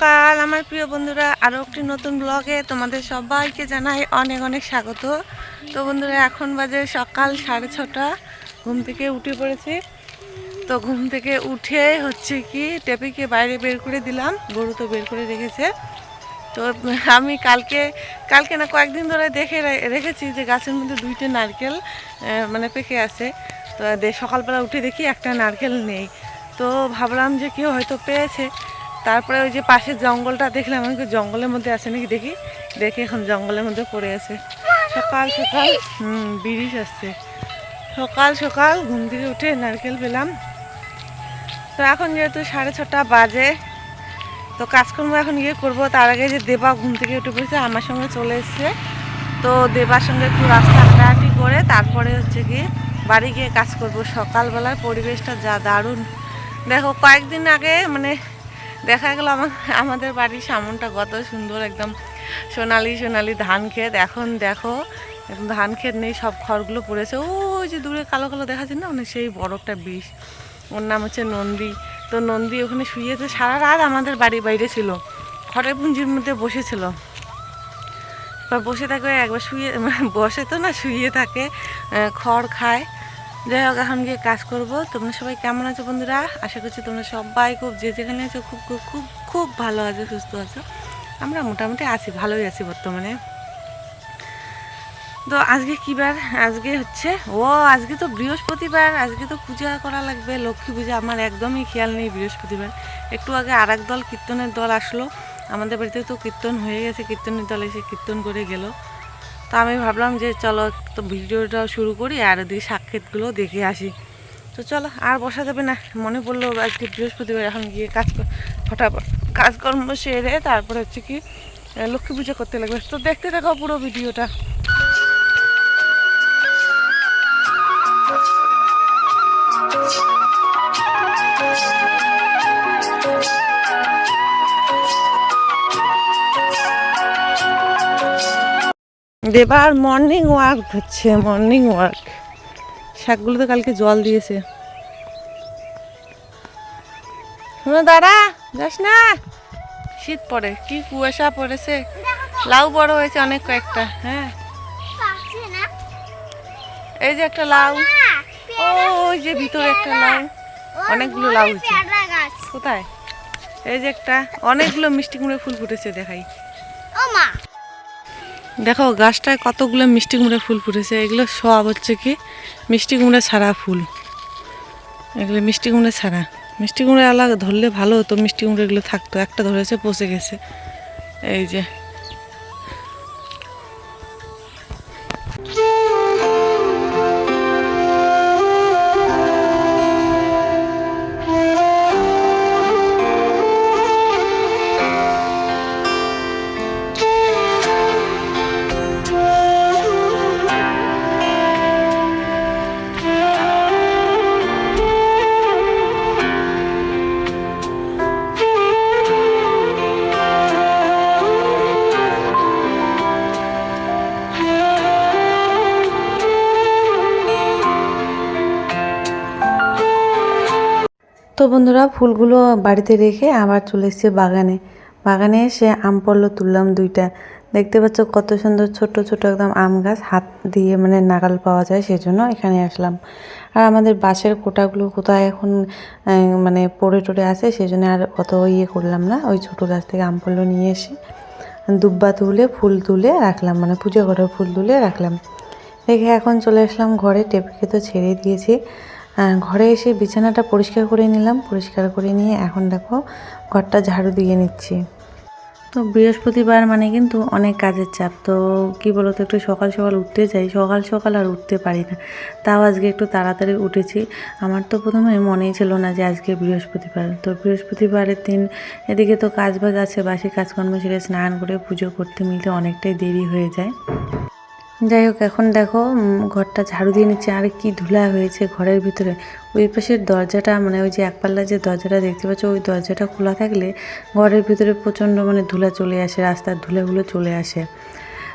সকাল আমার প্রিয় বন্ধুরা আরও একটি নতুন ব্লগে তোমাদের সবাইকে জানাই অনেক অনেক স্বাগত। তো বন্ধুরা, এখন বাজে সকাল সাড়ে ছটা। ঘুম থেকে উঠে পড়েছি। তো ঘুম থেকে উঠে হচ্ছে কি টেপিকে বাইরে বের করে দিলাম। গরু তো বের করে রেখেছে। তো আমি কালকে কালকে না কয়েকদিন ধরে দেখে রেখেছি যে গাছের মধ্যে দুইটা নারকেল মানে পেকে আছে। তো সকালবেলা উঠে দেখি একটা নারকেল নেই। তো ভাবলাম যে কেউ হয়তো পেয়েছে। তারপরে ওই যে পাশের জঙ্গলটা দেখলাম, আমি জঙ্গলের মধ্যে আছে নাকি? দেখি, দেখে এখন জঙ্গলের মধ্যে পড়ে আছে। সকাল সকাল, হুম বিড়িশ আসছে। সকাল সকাল, ঘুম থেকে উঠে নারকেল পেলাম। তো এখন যেহেতু সাড়ে ছটা বাজে, তো কাজকর্ম এখন ইয়ে করব। তার আগে যে দেবা ঘুম থেকে উঠে পড়েছে, আমার সঙ্গে চলে এসছে। তো দেবার সঙ্গে একটু রাস্তা হাঁটাহাঁটি করে, তারপরে হচ্ছে কি বাড়ি গিয়ে কাজ করব। সকালবেলার পরিবেশটা যা দারুণ। দেখো, কয়েকদিন আগে মানে দেখা গেল আমার, আমাদের বাড়ির সামনটা কত সুন্দর একদম সোনালি সোনালি ধান ক্ষেত। এখন দেখো ধান ক্ষেত নেই, সব খড়গুলো পড়েছে। ওই যে দূরে কালো কালো দেখা যায় না? মানে সেই বড় একটা বিষ। ওর নাম হচ্ছে নন্দী। তো নন্দী ওখানে শুয়েছে, সারা রাত আমাদের বাড়ির বাইরে ছিল। খড়ের পুঞ্জির মধ্যে বসেছিল। বসে থাকে, একবার শুয়ে, বসে তো না, শুয়ে থাকে খড় খায়। যাই হোক, এখন গিয়ে কাজ করব। তোমরা সবাই কেমন আছো বন্ধুরা? আশা করছি তোমরা সবাই খুব যে যেখানে আছো, খুব খুব খুব খুব ভালো আছো, সুস্থ আছো। আমরা মোটামুটি আছি, ভালোই আছি বর্তমানে। তো আজকে কী বার? আজকে হচ্ছে, ও, আজকে তো বৃহস্পতিবার, আজকে তো পূজা করা লাগবে, লক্ষ্মী পূজা। আমার একদমই খেয়াল নেই বৃহস্পতিবার। একটু আগে আর দল কীর্তনের দল আসলো। আমাদের বাড়িতে তো কীর্তন হয়ে গেছে, কীর্তনের দল এসে কীর্তন করে গেল। তো আমি ভাবলাম যে চলো তো ভিডিওটা শুরু করি আর ওদিকে সাক্ষাৎগুলো দেখে আসি। তো চলো, আর বসা যাবে না। মনে পড়ল আজকে বৃহস্পতিবার, এখন গিয়ে কাজ ফটাফট কাজকর্ম সেরে তারপরে হচ্ছে কি লক্ষ্মী পূজা করতে লাগবে। তো দেখতে থাকো পুরো ভিডিওটা। দেবার মর্নিং ওয়ার্ক হচ্ছে মর্নিং ওয়ার্ক শাকগুলো তো কালকে জল দিয়েছে। শোনো দাঁড়া যাস না। শীত পড়ে, কি কুয়াশা পড়েছে। লাউ বড় হয়েছে অনেক কয়েকটা হ্যাঁ। এই যে একটা লাউ। ও, ওই যে ভিতরে একটা লাউ। অনেকগুলো লাউ হয়েছে। কোথায়? এই যে একটা, অনেকগুলো মিষ্টি কুমড়ো ফুল ফুটেছে, দেখাই। দেখো, গাছটায় কতগুলো মিষ্টি কুমড়া ফুল ফুটেছে। এগুলো সব হচ্ছে কি, মিষ্টি কুমড়া ছাড়া ফুল। এগুলো মিষ্টি কুমড়া ছাড়া। মিষ্টি কুমড়া আলাদা ধরলে ভালো হতো, মিষ্টি কুমড়া এগুলো থাকতো। একটা ধরেছে, পচে গেছে। এই যে বন্ধুরা, ফুলগুলো বাড়িতে রেখে আবার চলে এসেছে বাগানে। বাগানে এসে আম পড়ল, তুললাম দুইটা। দেখতে পাচ্ছ কত সুন্দর ছোট ছোট একদম আম গাছ, হাত দিয়ে মানে নাগাল পাওয়া যায়, সেজন্য এখানে আসলাম। আর আমাদের বাঁশের কোটাগুলো কোথায় এখন মানে পড়ে টড়ে আছে, সেজন্য আর অত ইয়ে করলাম না। ওই ছোট গাছ থেকে আম পড়ল নিয়ে এসে দুব্বা তুলে, ফুল তুলে রাখলাম মানে পুজো ঘরে ফুল তুলে রাখলাম। রেখে এখন চলে আসলাম ঘরে, টেপকে তো ছেড়ে দিয়েছি। ঘরে এসে বিছানাটা পরিষ্কার করে নিলাম। পরিষ্কার করে নিয়ে এখন দেখো ঘরটা ঝাড়ু দিয়ে নিচ্ছি। তো বৃহস্পতিবার মানে কিন্তু অনেক কাজের চাপ। তো কি বলতো, একটু সকাল সকাল উঠতে চাই, সকাল সকাল আর উঠতে পারি না। তাও আজকে একটু তাড়াতাড়ি উঠেছি। আমার তো প্রথমে মনেই ছিল না যে আজকে বৃহস্পতিবার। তো বৃহস্পতিবারের দিন এদিকে তো কাজ বাজ আছে, বাসি কাজকর্ম সেরে স্নান করে পুজো করতে মিলতে অনেকটাই দেরি হয়ে যায়। যাই হোক, এখন দেখো ঘরটা ঝাড়ু দিয়ে নিচ্ছে। আর কি ধুলা হয়েছে ঘরের ভিতরে। ওই পাশের দরজাটা মানে ওই যে একপাল্লা যে দরজাটা দেখতে পাচ্ছ, ওই দরজাটা খোলা থাকলে ঘরের ভিতরে প্রচণ্ড মানে ধুলা চলে আসে, রাস্তার ধুলাগুলো চলে আসে।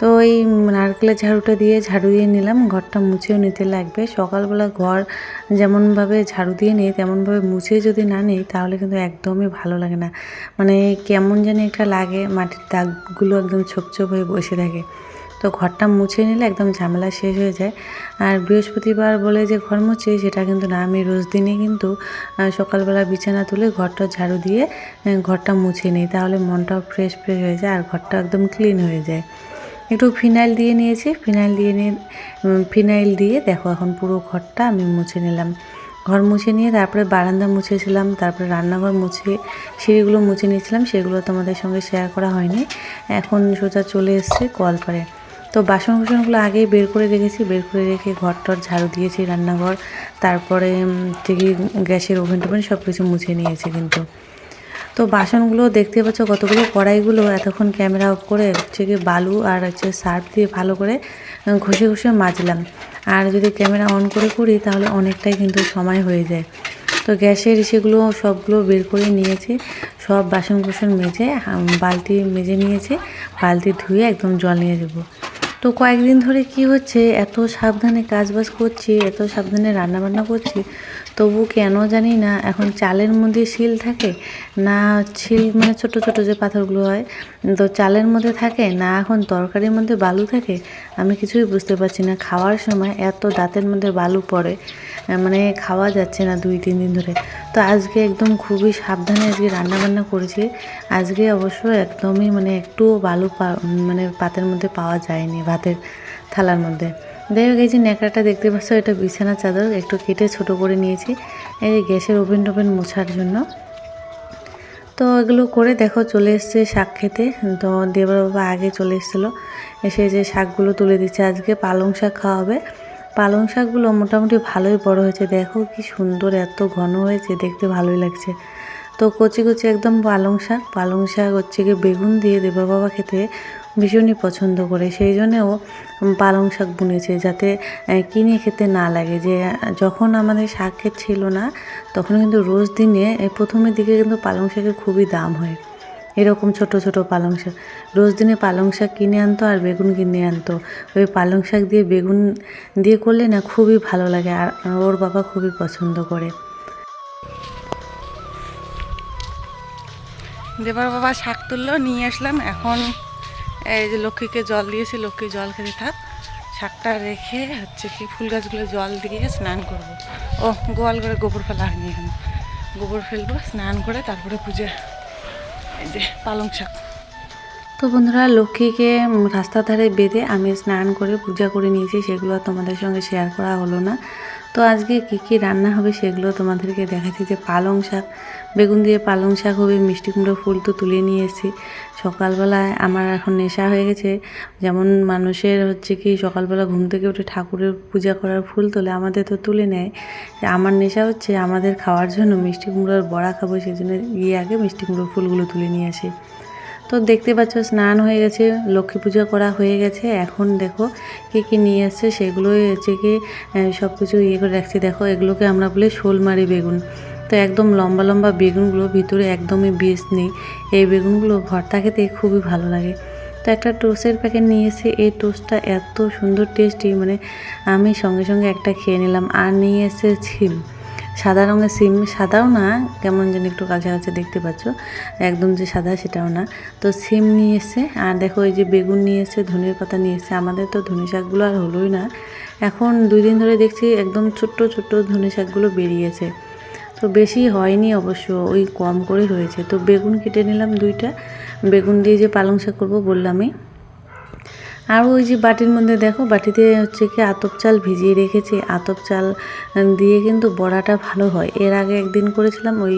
তো এই নারকেলের ঝাড়ুটা দিয়ে ঝাড়ু দিয়ে নিলাম। ঘরটা মুছেও নিতে লাগবে। সকালবেলা ঘর যেমনভাবে ঝাড়ু দিয়ে নিই, তেমনভাবে মুছে যদি না নিই, তাহলে কিন্তু একদমই ভালো লাগে না। মানে কেমন জানি একটা লাগে, মাটির দাগগুলো একদম ছোপ ছোপ হয়ে বসে থাকে। তো ঘরটা মুছে নিলে একদম ঝামেলা শেষ হয়ে যায়। আর বৃহস্পতিবার বলে যে ঘর মুছে, সেটা কিন্তু না, আমি রোজ দিনে কিন্তু সকালবেলা বিছানা তুলে ঘরটা ঝাড়ু দিয়ে ঘরটা মুছে নিই। তাহলে মনটাও ফ্রেশ ফ্রেশ হয়ে যায় আর ঘরটা একদম ক্লিন হয়ে যায়। একটু ফিনাইল দিয়ে নিয়েছি, ফিনাইল দিয়ে নিয়ে ফিনাইল দিয়ে দেখো এখন পুরো ঘরটা আমি মুছে নিলাম। ঘর মুছে নিয়ে তারপরে বারান্দা মুছেছিলাম, তারপরে রান্নাঘর মুছে, সিঁড়িগুলো মুছে নিয়েছিলাম, সেগুলো তোমাদের সঙ্গে শেয়ার করা হয়নি। এখন সোজা চলে এসছে কলপারে তো বাসন কুসনগুলো আগেই বের করে রেখেছি। বের করে রেখে ঘর টর ঝাড়ু দিয়েছি, রান্নাঘর। তারপরে থেকে গ্যাসের ওভেন টোভেন সব কিছু মুছে নিয়েছি কিন্তু। তো বাসনগুলো দেখতে পাচ্ছ কতগুলো কড়াইগুলো, এতক্ষণ ক্যামেরা অফ করে হচ্ছে কি বালু আর হচ্ছে সার্ফ দিয়ে ভালো করে ঘষে ঘষে মাজলাম। আর যদি ক্যামেরা অন করে করি তাহলে অনেকটাই কিন্তু সময় হয়ে যায়। তো গ্যাসের সেগুলো, সবগুলো বের করে নিয়েছি। সব বাসন কুসন মেজে বালতি মেজে নিয়েছে। বালতি ধুয়ে একদম জল নিয়ে দেবো তো কয়েকদিন ধরে কি হচ্ছে? এত সাবধানে কাজবাজ করছি এত সাবধানে রান্নাবান্না করছি। তবু কেন জানি না, এখন চালের মধ্যে শিল থাকে? না, শিল মানে ছোট ছোট যে পাথরগুলো হয়, তো চালের মধ্যে থাকে? না, এখন তরকারির মধ্যে বালু থাকে? আমি কিছুই বুঝতে পারছি না, খাওয়ার সময় এত দাঁতের মধ্যে বালু পড়ে মানে খাওয়া যাচ্ছে না দুই, তিন দিন ধরে। তো আজকে একদম খুবই সাবধানে আজকে রান্নাবান্না করেছি, আজকে অবশ্য একদমই মানে একটুও বালু মানে পাতের মধ্যে পাওয়া যায়নি, ভাতের থালার মধ্যে। যাই হোক, এই যে ন্যাকড়াটা দেখতে পাচ্ছ, এটা বিছানা চাদর, একটু কেটে ছোট করে নিয়েছি। এই যে গ্যাসের ওভেন টোভেন মোছার জন্য। তো এগুলো করে দেখো, চলে এসছে শাক খেতে। তো দেবর বাবা আগে চলে এসেছিল, এসে যে শাকগুলো তুলে দিচ্ছে, আজকে পালং শাক খাওয়া হবে পালং শাকগুলো মোটামুটি ভালোই বড় হয়েছে। দেখো কি সুন্দর, এত ঘন হয়েছে, দেখতে ভালোই লাগছে। তো কচি কচি একদম পালং শাক। পালং শাক হচ্ছে গিয়ে বেগুন দিয়ে দেবর বাবা খেতে ভীষণই পছন্দ করে। সেই জন্যেও পালং শাক বুনেছে যাতে কিনে খেতে না লাগে যে, যখন আমাদের শাক ক্ষেত ছিল না, তখন কিন্তু রোজ দিনে প্রথমের দিকে কিন্তু পালং শাকের খুবই দাম হয়। এরকম ছোট ছোট পালং শাক। রোজ দিনে পালং শাক কিনে আনতো আর বেগুন কিনে আনতো। ওই পালং শাক দিয়ে বেগুন দিয়ে করলে না খুবই ভালো লাগে আর ওর বাবা খুবই পছন্দ করে। দেবার বাবা শাক তুললো, নিয়ে আসলাম। এখন এই যে লক্ষ্মীকে জল দিয়েছি লক্ষ্মী জল খেতে থাক। শাকটা রেখে হচ্ছে কি ফুল গাছগুলো জল দিয়ে স্নান করব। ও গোয়াল করে গোবর ফেলা হয়নি এখন। গোবর ফেলব স্নান করে তারপরে পুজো। এই যে পালং শাক। তো বন্ধুরা লক্ষ্মীকে উম, রাস্তার ধারে বেঁধে আমি স্নান করে পূজা করে নিয়েছি সেগুলো তোমাদের সঙ্গে শেয়ার করা হলো না। তো আজকে কি কি রান্না হবে সেগুলো তোমাদেরকে দেখাচ্ছি যে পালং শাক বেগুন দিয়ে পালং শাক হবে, মিষ্টি কুমড়ো, ফুল তো তুলে নিয়ে এসেছি। সকালবেলায় আমার এখন নেশা হয়ে গেছে। যেমন মানুষের হচ্ছে কি, সকালবেলা ঘুম থেকে উঠে ঠাকুরের পূজা করার ফুল তোলে, আমাদের তো তুলে নেয়। আমার নেশা হচ্ছে আমাদের খাওয়ার জন্য মিষ্টি কুমড়োর বড়া খাব সেই জন্য গিয়ে আগে মিষ্টি কুমড়োর ফুলগুলো তুলে নিয়ে আসি। তো দেখতে পাচ্ছ, স্নান হয়ে গেছে, লক্ষ্মী পূজা করা হয়ে গেছে। এখন দেখো কী কী নিয়ে আসছে, সেগুলোই হচ্ছে কি সব কিছু ইয়ে করে রাখছি। দেখো, এগুলোকে আমরা বলি শোলমারি বেগুন। তো একদম লম্বা লম্বা বেগুনগুলো ভিতরে একদমই বীজ নেই। এই বেগুনগুলো ভর্তা খেতে খুবই ভালো লাগে। তো একটা টোস্টের প্যাকেট নিয়ে এসে এই টোস্টটা এত সুন্দর টেস্টি মানে আমি সঙ্গে সঙ্গে একটা খেয়ে নিলাম। আর নিয়ে এসে ছিম সাদা রঙের সিম। সাদাও না, কেমন যেন একটু কালচে কালচে দেখতে পাচ্ছ। একদম যে সাদা সেটাও না। তো সিম নিয়ে আর দেখো এই যে বেগুন নিয়ে এসে ধনের পাতা নিয়ে আমাদের তো ধনে শাকগুলো আর হলোই না। এখন দুই দিন ধরে দেখছি একদম ছোট্ট ছোট্ট ধনে শাকগুলো বেরিয়েছে। তো বেশি হয়নি অবশ্য, ওই কম করে হয়েছে। তো বেগুন কেটে নিলাম দুইটা। বেগুন দিয়ে যে পালং শাক করব বললামই। আর ওই যে বাটির মধ্যে দেখো, বাটিতে হচ্ছে কি আতপ চাল ভিজিয়ে রেখেছি। আতপ চাল দিয়ে কিন্তু বড়াটা ভালো হয়। এর আগে একদিন করেছিলাম, ওই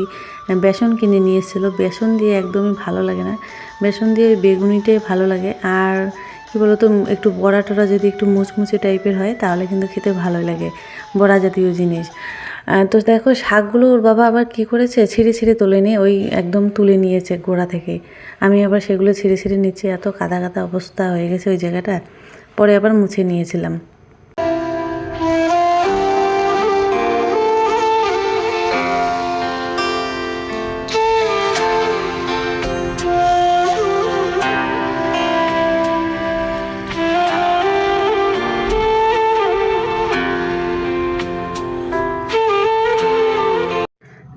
বেসন কিনে নিয়ে এসেছিল। বেসন দিয়ে একদমই ভালো লাগে না। বেসন দিয়ে বেগুনিটাই ভালো লাগে। আর কি বলতো, একটু বড়া টড়া যদি একটু মুচমুচে টাইপের হয়, তাহলে কিন্তু খেতে ভালোই লাগে। বড়া জাতীয় জিনিস। তো দেখো, শাকগুলো ওর বাবা আবার কি করেছে? ছিঁড়ে ছিঁড়ে তুলে নিয়ে ওই একদম তুলে নিয়েছে গোড়া থেকে। আমি আবার সেগুলো ছিঁড়ে ছিঁড়ে নিচ্ছি, এত কাদা কাদা অবস্থা হয়ে গেছে ওই জায়গাটা। পরে আবার মুছে নিয়েছিলাম।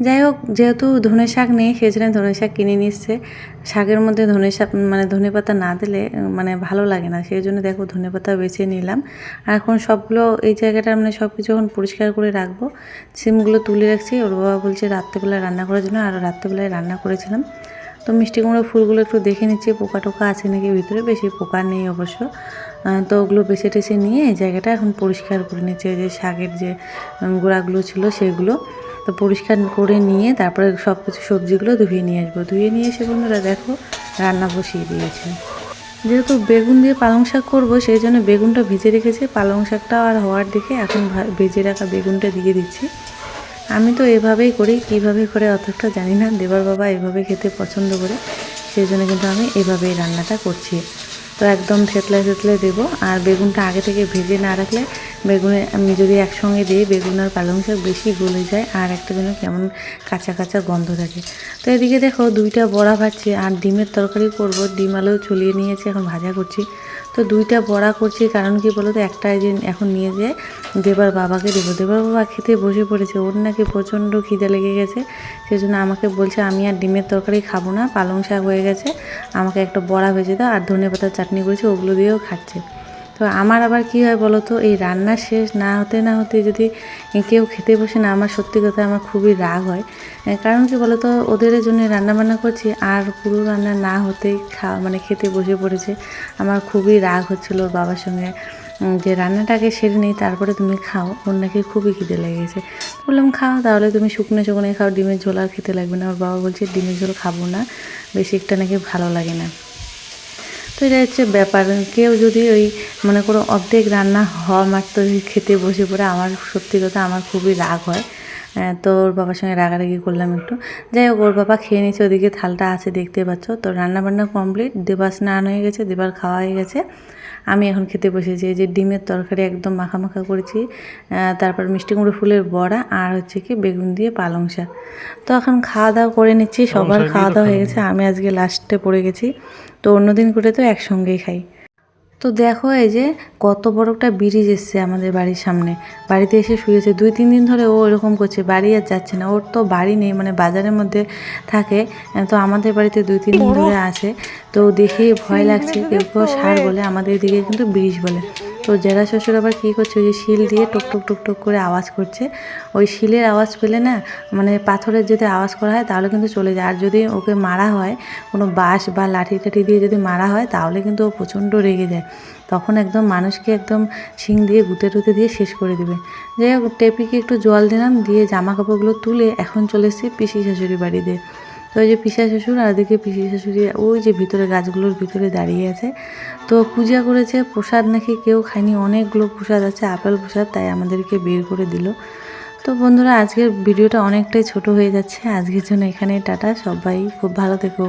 যাই হোক, যেহেতু ধনে শাক নেই, সেই জন্য ধনে শাক কিনে নিচ্ছে শাকের মধ্যে ধনে শাক মানে ধনে পাতা না দিলে মানে ভালো লাগে না। সেই জন্য দেখো ধনে পাতা বেছে নিলাম। আর এখন সবগুলো, এই জায়গাটা মানে সব কিছু এখন পরিষ্কার করে রাখব। সিমগুলো তুলে রাখছি। ওর বাবা বলছে রাত্রেবেলায় রান্না করার জন্য, আর রাত্রেবেলায় রান্না করেছিলাম। তো মিষ্টি কুমড়ো ফুলগুলো একটু দেখে নিচ্ছি, পোকা টোকা আছে নাকি ভিতরে? বেশি পোকা নেই অবশ্য। তো ওগুলো বেছে টেছে নিয়ে এই জায়গাটা এখন পরিষ্কার করে নিচ্ছে। যে শাকের যে গোড়াগুলো ছিল সেগুলো। তো পরিষ্কার করে নিয়ে তারপরে সব কিছু সবজিগুলো ধুয়ে নিয়ে আসব। ধুয়ে নিয়ে এসে বন্ধুরা দেখো রান্না বসিয়ে দিয়েছে। যেহেতু বেগুন দিয়ে পালং শাক করব, সেই জন্য বেগুনটা ভেজে রেখেছি। পালং শাকটা আর হওয়ার দিকে এখন ভেজে রাখা বেগুনটা দিয়ে দিচ্ছি। আমি তো এভাবেই করি, কীভাবে করে অতটা জানি না। দেবার বাবা এভাবে খেতে পছন্দ করে, সেই জন্য কিন্তু আমি এভাবেই রান্নাটা করছি। তো একদম থেতলে থেতলে দেবো। আর বেগুনটা আগে থেকে ভেজে না রাখলে বেগুনে আমি যদি একসঙ্গে দিই, বেগুন আর পালং শাক বেশি গলে যায় আর একটা যেন কেমন কাঁচা কাঁচা গন্ধ থাকে। তো এদিকে দেখো দুইটা বড়া ভাজছি আর ডিমের তরকারি করব। ডিম আলু ছলিয়ে নিয়েছি, এখন ভাজা করছি। তো দুইটা বড়া করছি, কারণ কি বলো তো একটা যে এখন নিয়ে যেয়ে দেবার বাবাকে দেবো। দেবার বাবা খেতে বসে পড়েছে, ওর নাকি প্রচণ্ড খিদে লেগে গেছে। সেই জন্য আমাকে বলছে, আমি আর ডিমের তরকারি খাব না, পালং শাক হয়ে গেছে, আমাকে একটা বড়া ভেজে দাও আর ধনে পাতার চাটনি করেছি, ওগুলো দিয়েও খাচ্ছে। তো আমার আবার কি হয় বলো তো, এই রান্না শেষ না হতে না হতে যদি কেউ খেতে বসে না, আমার সত্যি কথা আমার খুবই রাগ হয়। কারণ কি বলো তো, ওদের জন্য রান্না বান্না করছি, আর পুরো রান্না না হতেই খাওয়া মানে খেতে বসে পড়েছে। আমার খুবই রাগ হচ্ছিল ওর বাবার সঙ্গে। যে রান্নাটাকে সেরে নেই, তারপরে তুমি খাও, ওর নাকি খুবই খিদে লেগেছে। বললাম, খাও, তাহলে তুমি শুকনো শুকনো খাও, ডিমের ঝোল আর খেতে লাগবে না। ওর বাবা বলছে, ডিমের ঝোল খাব না, বেশি একটা নাকি ভালো লাগে না। তো এটা হচ্ছে ব্যাপার। কেউ যদি ওই মনে করো অর্ধেক রান্না হওয়া মাত্র খেতে বসে পড়ে, আমার সত্যি কথা আমার খুবই রাগ হয়। তো ওর বাবার সঙ্গে রাগারাগি করলাম একটু। যাই হোক ওর বাবা খেয়ে নিয়েছে ওদিকে থালটা আছে দেখতে পাচ্ছ। তো রান্না বান্না কমপ্লিট দেবার স্নান হয়ে গেছে দেবার খাওয়া হয়ে গেছে। আমি এখন খেতে বসেছি এই যে ডিমের তরকারি একদম মাখা মাখা করেছি তারপর মিষ্টি কুমড়ো ফুলের বড়া আর হচ্ছে কি বেগুন দিয়ে পালং শাক। তো এখন খাওয়া দাওয়া করে নিচ্ছি সবার খাওয়া দাওয়া হয়ে গেছে আমি আজকে লাস্টে পড়ে গেছি। তো অন্যদিন করে তো একসঙ্গেই খাই। তো দেখো এই যে কত বড় একটা ব্রিজ এসছে আমাদের বাড়ির সামনে। বাড়িতে এসে শুয়েছে। দুই, তিন দিন ধরে ও এরকম করছে, বাড়ি আর যাচ্ছে না। ওর তো বাড়ি নেই মানে বাজারের মধ্যে থাকে। তো আমাদের বাড়িতে দুই, তিন দিন ধরে আছে। তো দেখে ভয় লাগছে, কেউ কেউ সার বলে, আমাদের দিকে কিন্তু ব্রিজ বলে। তো জেরা শ্বশুর আবার কী করছে? ওই যে শিল দিয়ে টুক টুক টুক টুক করে আওয়াজ করছে। ওই শিলের আওয়াজ পেলে না মানে পাথরের যদি আওয়াজ করা হয় তাহলে কিন্তু চলে যায়। আর যদি ওকে মারা হয়, কোনো বাঁশ বা লাঠি টাঠি দিয়ে যদি মারা হয় তাহলে কিন্তু ও প্রচণ্ড রেগে যায়। তখন একদম মানুষকে একদম শিং দিয়ে গুঁতে টুতে দিয়ে শেষ করে দেবে। যাই হোক, টেপিকে একটু জল দিলাম, দিয়ে জামা কাপড়গুলো তুলে এখন চলে এসেছি পিসি শাশুড়ি বাড়িতে। তো ওই যে পিসা শ্বশুর আর ওদিকে পিসি শাশুড়ি, ওই যে ভিতরে গাছগুলোর ভিতরে দাঁড়িয়ে আছে। তো পূজা করেছে, প্রসাদ নাকি কেউ খায়নি, অনেকগুলো প্রসাদ আছে, আপেল প্রসাদ, তাই আমাদেরকে বের করে দিল। তো বন্ধুরা, আজকের ভিডিওটা অনেকটাই ছোট হয়ে যাচ্ছে, আজকের জন্য এখানে টাটা, সবাই খুব ভালো থেকো।